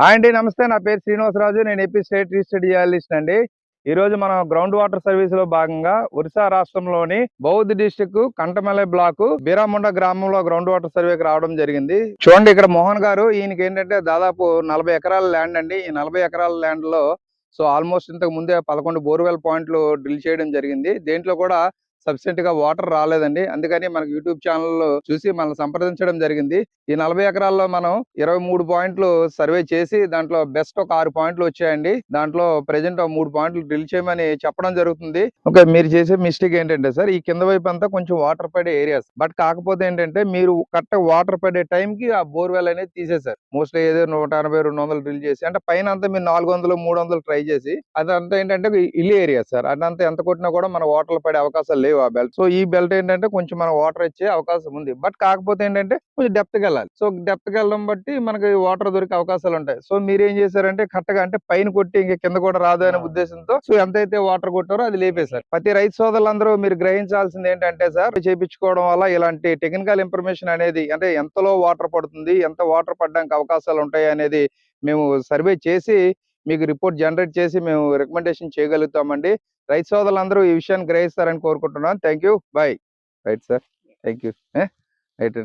Hi అండి నమస్తే. నా పేరు శ్రీనివాసరాజు. నేను ఏపీ స్టేట్ రిజిస్టర్డ్ జర్నలిస్ట్ అండి. ఈ రోజు మనం గ్రౌండ్ వాటర్ సర్వీస్లో భాగంగా ఒరిస్సా రాష్ట్రంలోని బౌద్ధ డిస్టిక్ కంటమలై బ్లాక్ బీరాముండ గ్రామంలో గ్రౌండ్ వాటర్ సర్వేకి రావడం జరిగింది. చూడండి ఇక్కడ మోహన్ గారు ఈయనకి ఏంటంటే దాదాపు నలభై ఎకరాల ల్యాండ్ అండి. ఈ నలభై ఎకరాల ల్యాండ్లో సో ఆల్మోస్ట్ ఇంతకు ముందే పదకొండు బోర్వెల్ పాయింట్లు డ్రిల్ చేయడం జరిగింది. దేంట్లో కూడా సఫిషియెంట్గా వాటర్ రాలేదండి. అందుకని మనకి యూట్యూబ్ ఛానల్ చూసి మనల్ని సంప్రదించడం జరిగింది. ఈ నలభై ఎకరాల్లో మనం ఇరవై మూడు పాయింట్లు సర్వే చేసి దాంట్లో బెస్ట్ ఒక ఆరు పాయింట్లు వచ్చాయండి. దాంట్లో ప్రజెంట్ మూడు పాయింట్లు డ్రిల్ చేయమని చెప్పడం జరుగుతుంది. ఓకే మీరు చేసే మిస్టేక్ ఏంటంటే సార్ ఈ కింద వైపు అంతా కొంచెం వాటర్ పడే ఏరియాస్ బట్ కాకపోతే ఏంటంటే మీరు కరెక్ట్ వాటర్ పడే టైంకి కి ఆ బోర్వెల్ అనేది తీసేశారు. మోస్ట్లీ ఏదో నూట ఎనభై రెండు వందలు డ్రిల్ చేసి అంటే పైన అంతా మీరు నాలుగు వందలు మూడు వందలు ట్రై చేసి అదంతా ఏంటంటే ఇల్లు ఏరియా సార్. అదంతా ఎంత కొట్టినా కూడా మన వాటర్ పడే అవకాశాలు లేవు ఆ బెల్ట్ సో ఈ బెల్ట్ ఏంటంటే కొంచెం మన వాటర్ ఇచ్చే అవకాశం ఉంది. బట్ కాకపోతే ఏంటంటే కొంచెం డెప్త్కి వెళ్ళాలి. సో డెప్త్కి వెళ్ళడం బట్టి మనకి వాటర్ దొరికే అవకాశాలు ఉంటాయి. సో మీరు ఏం చేశారంటే కరెక్ట్గా అంటే పైన కొట్టి ఇంకా కింద కూడా రాదు అనే. ఉద్దేశంతో సో ఎంతైతే వాటర్ కొట్టారో అది లేపేశారు. ప్రతి రైతు సోదరులందరూ మీరు గ్రహించాల్సింది ఏంటంటే సార్ చేపించుకోవడం వల్ల ఇలాంటి టెక్నికల్ ఇన్ఫర్మేషన్ అనేది అంటే ఎంతలో వాటర్ పడుతుంది ఎంత వాటర్ పడడానికి అవకాశాలు ఉంటాయి అనేది మేము సర్వే చేసి మీకు రిపోర్ట్ జనరేట్ చేసి మేము రికమెండేషన్ చేయగలుగుతామండి. రైతు సోదరులందరూ ఈ విషయాన్ని గ్రహిస్తారని కోరుకుంటున్నాను. Thank you bye right sir thank you right